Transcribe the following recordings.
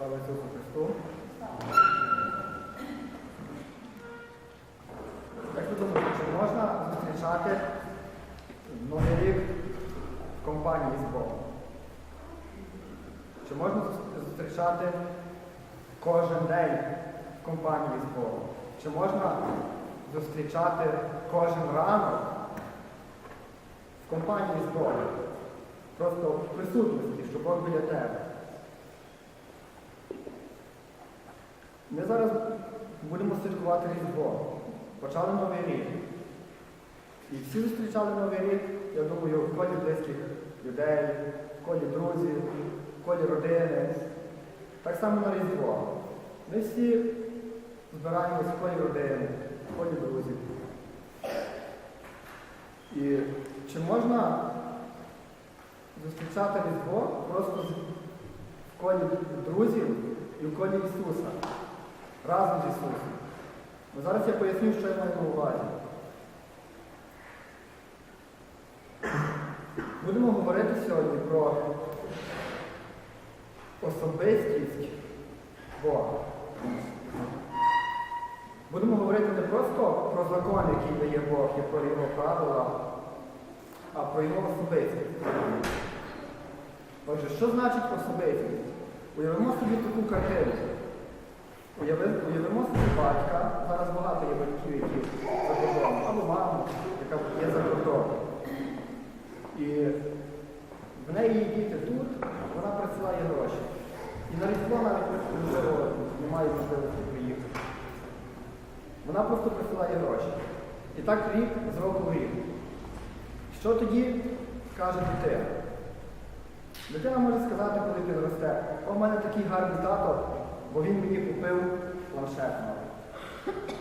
Слава Ісусу Христу. Як ви думаєте, чи можна зустрічати Новий рік в компанії з Богом? Чи можна зустрічати кожен день в компанії з Богом? Чи можна зустрічати кожен ранок в компанії з Богом? Просто в присутності, що Бог біля тебе. Ми зараз будемо святкувати Різдво. Почали Новий рік. І всі зустрічали Новий рік, я думаю, в колі близьких людей, в колі друзів, в колі родини. Так само на Різдво. Ми всі збираємось в колі родини, в колі друзів. І чи можна зустрічати Різдво просто в колі друзів і в колі Ісуса? Разом з Ісусом. Ну, зараз я поясню, що я маю на увазі. Будемо говорити сьогодні про особистість Бога. Будемо говорити не просто про закон, який дає Бог, і про його правила, а про його особистість. Отже, що значить особистість? Уявимо собі таку картину. Уяви- Уявимо собі батька, зараз багато є батьків, які за кордоном, або маму, яка є за кордоном. І в неї діти тут, вона присилає гроші. І на Різдво навіть можливо, немає можливості приїхати. Вона просто присилає гроші. І так рік з року в рік. Що тоді каже дитина? Дитина може сказати, коли підросте, о, в мене такий гарний тато, бо він мені купив планшет новий.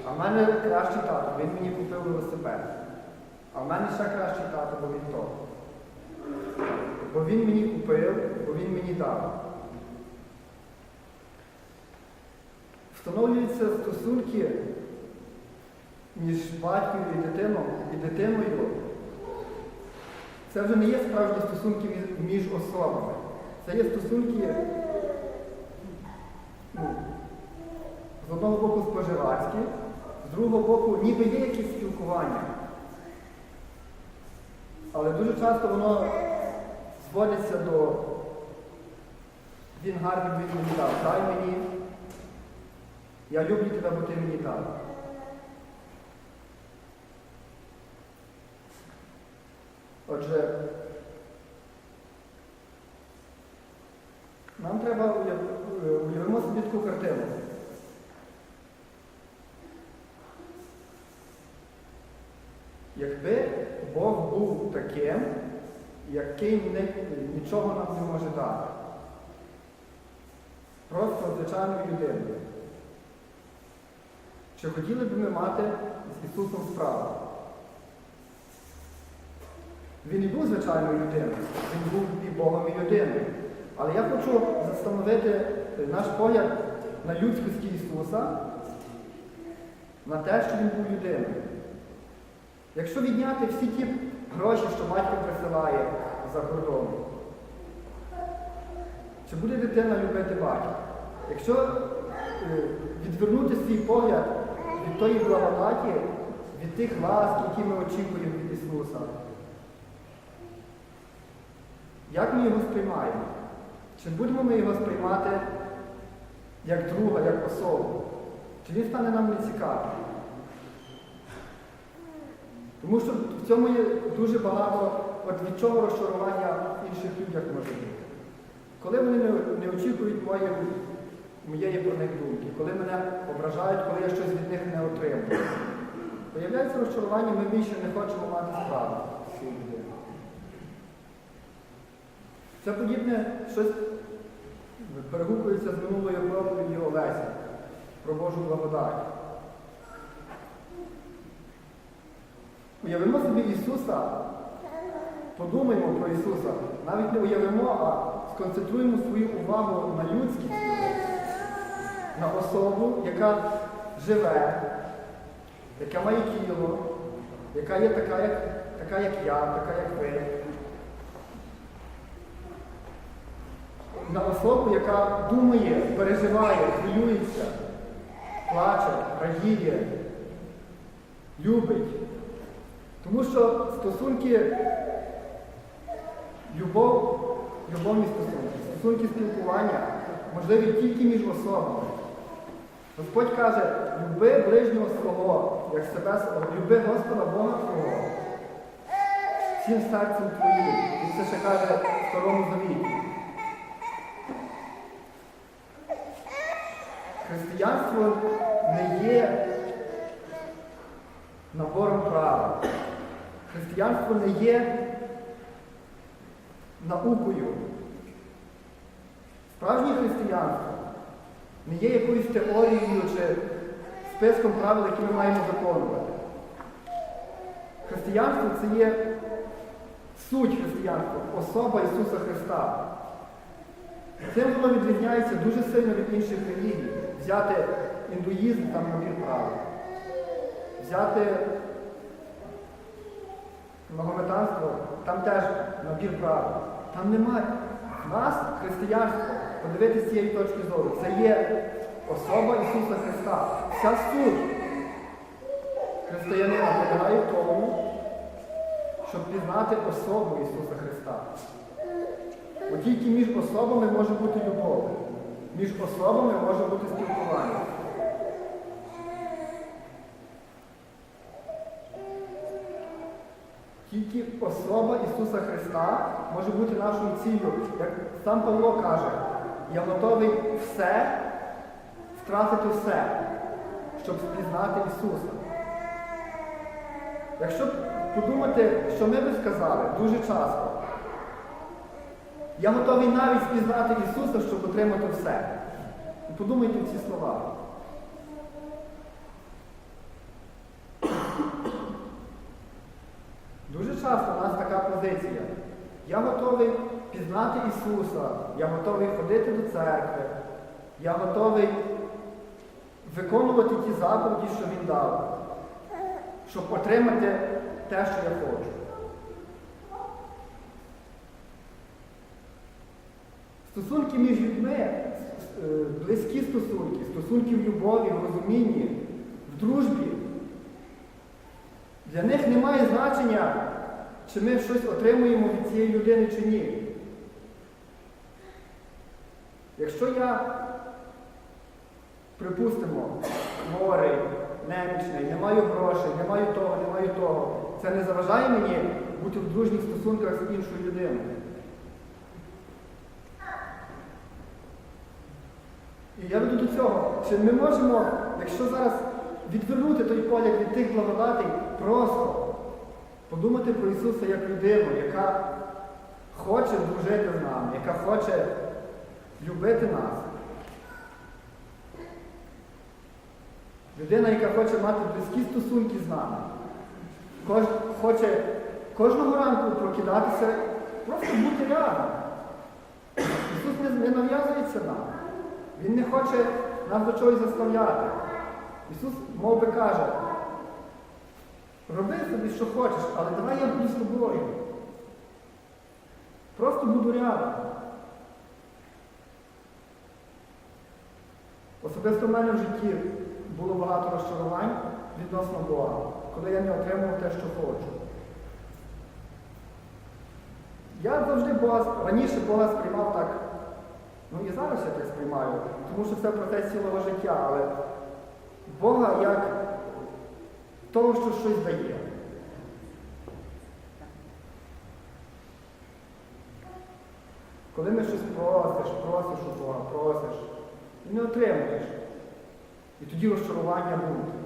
А в мене кращий тато, він мені купив велосипед. А в мене ще кращий тато, бо він то. Бо він мені купив, бо він мені дав. Встановлюються стосунки між батьком і дитином і дитиною. Це вже не є справжні стосунки між особами. Це є стосунки ну, з одного боку споживацькі, з другого боку ніби є якесь спілкування. Але дуже часто воно зводиться до він гарний, він мені дав, дай мені. Я люблю тебе, бо ти мені дав. Отже, нам треба уяв- уявимо собі картину. Якби Бог був таким, який не- нічого нам не може дати. Просто звичайною людиною. Чи хотіли б ми мати з Ісусом справу? Він і був звичайною людиною, він був і Богом, і людиною. Але я хочу застановити наш погляд на людськості Ісуса, на те, що Він був людиною. Якщо відняти всі ті гроші, що батько присилає за кордоном, чи буде дитина любити батька? Якщо е, відвернути свій погляд від тої благодаті, від тих ласк, які ми очікуємо від Ісуса, як ми його сприймаємо? Чи будемо ми його сприймати як друга, як особу? Чи він стане нам нецікавим? Тому що в цьому є дуже багато, от від чого розчарування в інших людях може бути. Коли вони не, не очікують моєї, моєї про них думки, коли мене ображають, коли я щось від них не отримую. Появляється розчарування, ми більше не хочемо мати справу з цією людиною. Це подібне щось перегукується з минулою проповіді Олеся про Божу благодать. Уявимо собі Ісуса, подумаймо про Ісуса, навіть не уявимо, а сконцентруємо свою увагу на людськість, на особу, яка живе, яка має тіло, яка є така, як, така, як я, така, як ви. На особу, яка думає, переживає, хвилюється, плаче, радіє, любить. Тому що стосунки, любов, любовні стосунки, стосунки спілкування можливі тільки між особами. Господь каже, люби ближнього свого, як себе свого, люби Господа Бога Твого, всім серцем твоїм. Він це ще каже в Старому Завіті. Християнство не є набором права. Християнство не є наукою. Справжнє християнство не є якоюсь теорією чи списком правил, які ми маємо виконувати. Християнство це є суть християнства, особа Ісуса Христа. Цим воно відрізняється дуже сильно від інших релігій. Взяти індуїзм, там набір правил. Взяти магометанство, там теж набір правил. Там немає. Нас християнство, подивитися з цієї точки зору, це є особа Ісуса Христа. Вся суть християнина полягає в тому, щоб пізнати особу Ісуса Христа. Бо тільки між особами може бути любов. Між особами може бути спілкування. Тільки особа Ісуса Христа може бути нашою ціллю. Як сам Павло каже, я готовий все, втратити все, щоб спізнати Ісуса. Якщо подумати, що ми би сказали дуже часто, я готовий навіть спізнати Ісуса, щоб отримати все. І подумайте ці слова. Дуже часто у нас така позиція. Я готовий пізнати Ісуса, я готовий ходити до церкви, я готовий виконувати ті заповіді, що Він дав, щоб отримати те, що я хочу. Стосунки між людьми, е, близькі стосунки, стосунки в любові, в розумінні, в дружбі. Для них немає значення, чи ми щось отримуємо від цієї людини чи ні. Якщо я, припустимо, хворий, немічний, не маю грошей, не маю того, не маю того, це не заважає мені бути в дружніх стосунках з іншою людиною. І я веду до цього, чи ми можемо, якщо зараз відвернути той погляд від тих благодатей, просто подумати про Ісуса як людину, яка хоче дружити з нами, яка хоче любити нас. Людина, яка хоче мати близькі стосунки з нами, Кож, хоче кожного ранку прокидатися, просто бути рядом. Ісус не, нав'язується нам. Він не хоче нас до чогось заставляти. Ісус мов би каже, роби собі, що хочеш, але давай я буду з тобою. Просто буду рядом. Особисто в мене в житті було багато розчарувань відносно Бога, коли я не отримував те, що хочу. Я завжди Бога, раніше Бога сприймав так, ну і зараз я так сприймаю, тому що це процес цілого життя, але Бога як того, що щось дає. Коли ми щось просиш, просиш у Бога, просиш, і не отримуєш. І тоді розчарування буде.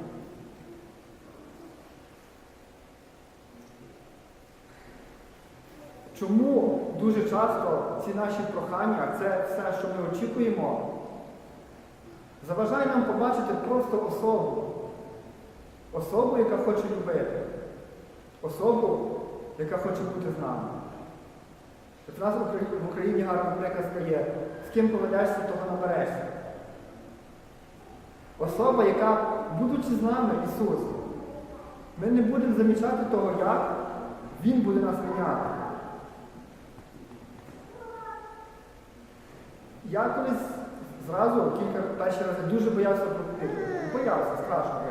Чому дуже часто ці наші прохання, це все, що ми очікуємо, заважає нам побачити просто особу. Особу, яка хоче любити. Особу, яка хоче бути з нами. От у нас в Україні гарна приказка є, з ким поведешся, того наберешся. Особа, яка, будучи з нами, Ісус, ми не будемо замічати того, як Він буде нас міняти. Я колись зразу кілька перші рази дуже боявся проповідувати. Боявся, страшно.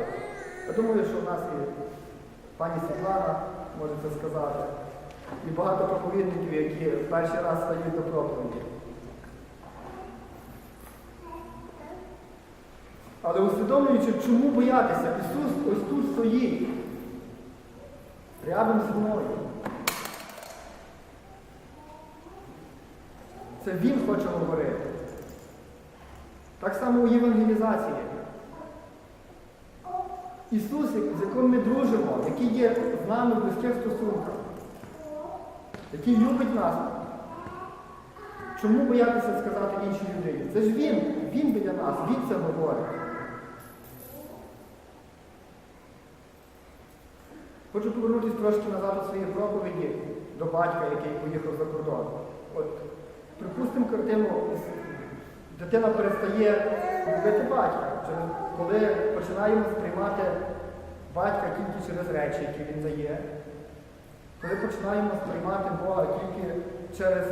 Я думаю, що в нас і пані Світлана може це сказати, і багато проповідників, які в перший раз стають до проповіді. Але усвідомлюючи, чому боятися, Ісус ось тут стоїть, рядом зі мною. Це Він хоче говорити. Так само у євангелізації. Ісус, з яким ми дружимо, який є з нами в близьких стосунках, який любить нас. Чому боятися сказати іншій людині? Це ж Він, Він біля нас, Він це говорить. Хочу повернутися трошки назад у своїй проповіді до батька, який поїхав за кордон. От, припустимо картину, дитина перестає любити батька, коли починаємо сприймати батька тільки через речі, які він дає, коли починаємо сприймати Бога тільки через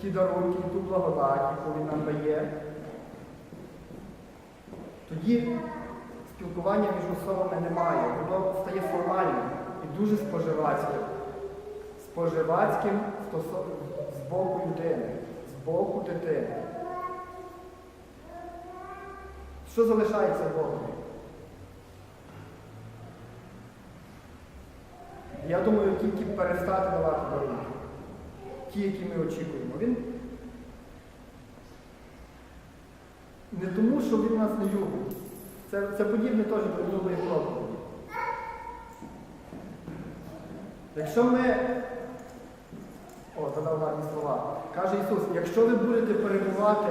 ті дарунки, ту благодать, яку він нам дає, тоді спілкування між особами немає, воно стає формальним і дуже споживацьким. Споживацьким з боку людини, з боку дитини. Що залишається Богові? Я думаю, тільки перестати давати дарунки. Ті, які ми очікуємо. Він не тому, що він нас не любить. Це, це подібне теж до минулої проповіді. Якщо ми, о, задав гарні слова, каже Ісус, якщо ви будете перебувати,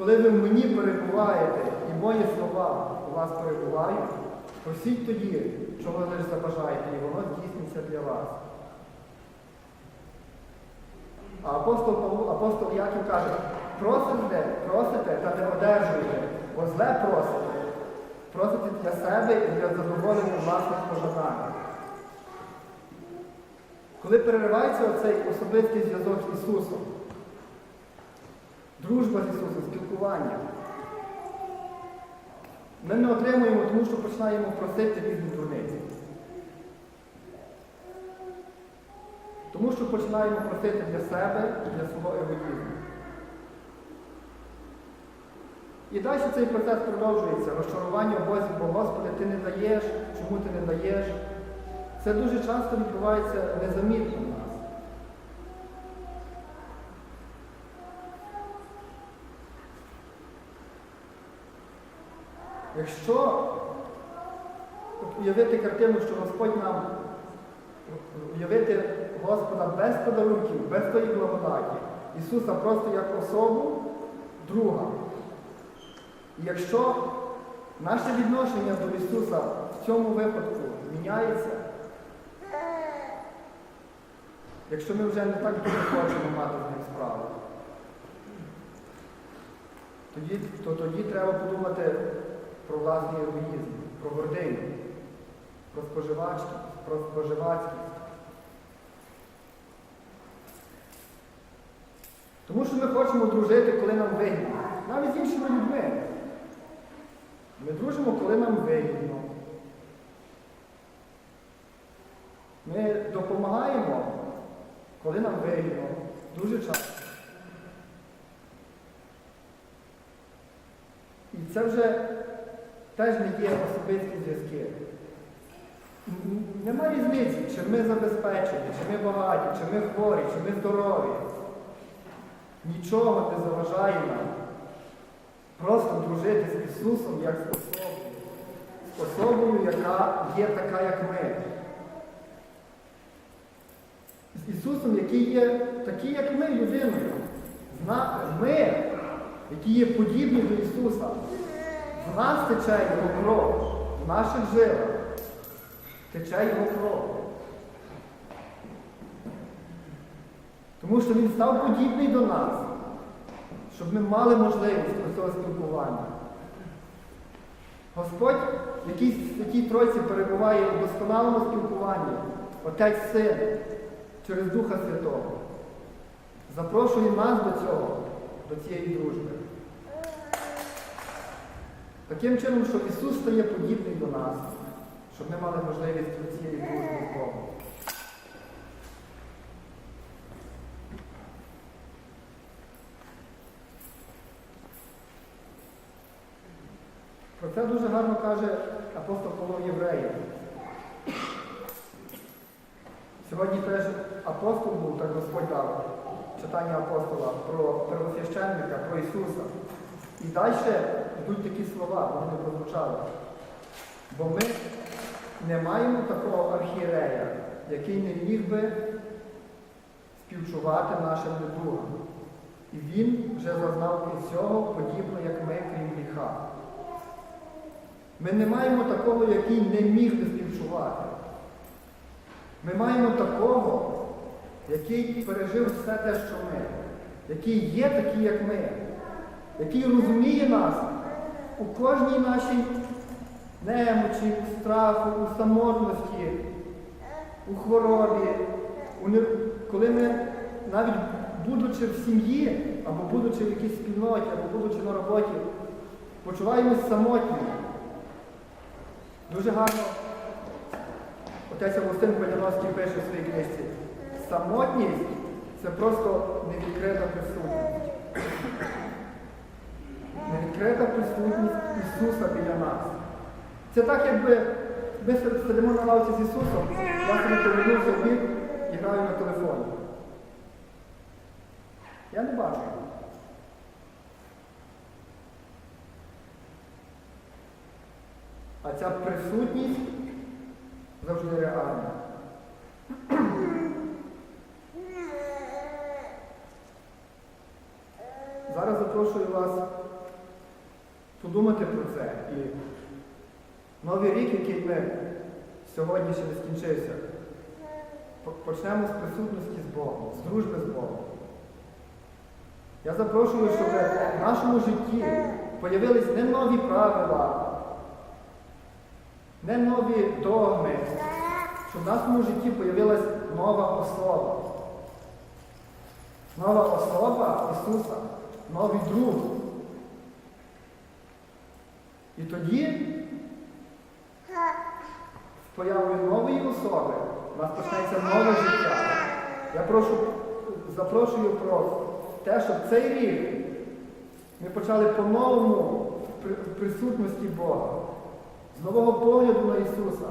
коли ви в мені перебуваєте і мої слова у вас перебувають, просіть тоді, що ви забажаєте, і воно здійсниться для вас. А апостол апостол Яків каже, просите, просите та не одержуєте, бо зле просите. Просите для себе і для задоволення власних пожадань. Коли переривається оцей особистий зв'язок з Ісусом, дружба з Ісусом, спілкування, ми не отримуємо, тому що починаємо просити різні дурниці. Тому що починаємо просити для себе і для свого егоїзму. І далі цей процес продовжується. Розчарування в Бозі, бо Господи, ти не даєш, чому ти не даєш. Це дуже часто відбувається незамітно в нас. Якщо уявити картину, що Господь нам уявити Господа без подарунків, без тої благодаті, Ісуса просто як особу друга. І якщо наше відношення до Ісуса в цьому випадку міняється, якщо ми вже не так дуже хочемо мати з ним справу, тоді, то тоді треба подумати про власний егоїзм, про гординю, про споживачність, про споживацькість. Тому що ми хочемо дружити, коли нам вигідно. Навіть з іншими людьми. Ми дружимо, коли нам вигідно. Ми допомагаємо, коли нам вигідно. Дуже часто. І це вже теж не є особисті зв'язки. Н- Нема різниці, чи ми забезпечені, чи ми багаті, чи ми хворі, чи ми здорові. Нічого не заважає нам просто дружити з Ісусом як з особою, з особою, яка є така, як ми. З Ісусом, який є такий, як ми, людиною. Ми, які є подібні до Ісуса. Нас тече Його кров, в наших жилах тече Його кров. Тому що Він став подібний до нас, щоб ми мали можливість до цього спілкування. Господь, який в Святій Тройці перебуває у досконалому спілкуванні, Отець Син, через Духа Святого. запрошує нас до цього, до цієї дружби. Таким чином, щоб Ісус стає подібний до нас, щоб ми мали можливість до цієї дружби з Богом. Про це дуже гарно каже апостол Павло Євреїв. Сьогодні теж апостол був, так Господь дав читання апостола про первосвященника, про Ісуса. І далі йдуть такі слова, вони не прозвучали. Бо ми не маємо такого архієрея, який не міг би співчувати нашим недугам. І він вже зазнав і цього, подібно, як ми, крім гріха. Ми не маємо такого, який не міг би співчувати. Ми маємо такого, який пережив все те, що ми, який є такий, як ми, який розуміє нас у кожній нашій немочі, у страху, у самотності, у хворобі, у не- коли ми навіть будучи в сім'ї, або будучи в якійсь спільноті, або будучи на роботі, почуваємось самотніми. Дуже гарно отець Августин Паляновський пише в своїй книжці. Самотність це просто невідкрита присутність. Невідкрита присутність Ісуса біля нас. Це так, якби ми сидимо на лавці з Ісусом, я собі повернувся в бік і граю на телефоні. Я не бачу. А ця присутність завжди реальна. Зараз запрошую вас подумати про це. І новий рік, який ми сьогодні ще не скінчився, почнемо з присутності з Богом, з дружби з Богом. Я запрошую, щоб в нашому житті появились не нові правила, не нові догми, щоб в нашому житті появилась нова особа. Нова особа Ісуса, новий друг. І тоді, з появою нової особи, у нас почнеться нове життя. Я прошу, запрошую про те, щоб цей рік ми почали по-новому в присутності Бога, з нового погляду на Ісуса,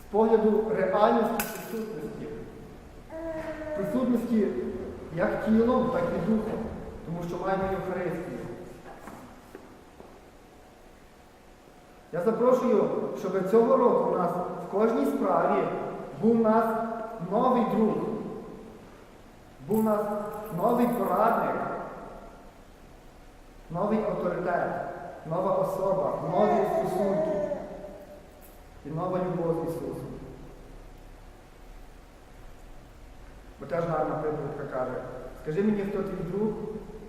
з погляду реальності присутності, присутності як тілом, так і духом, тому що маємо Євхаристію. Я запрошую, щоб цього року у нас в кожній справі був у нас новий друг, був у нас новий порадник, новий авторитет, нова особа, нові стосунки і нова любов з Ісусом. Бо теж гарна приповідка каже, скажи мені, хто твій друг,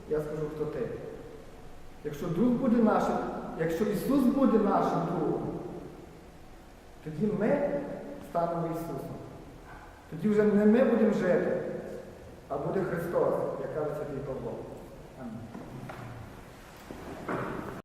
я скажу, хто ти. Якщо друг буде нашим, якщо Ісус буде нашим другом, тоді ми станемо Ісусом. Тоді вже не ми будемо жити, а буде Христос, як каже Святий Павло.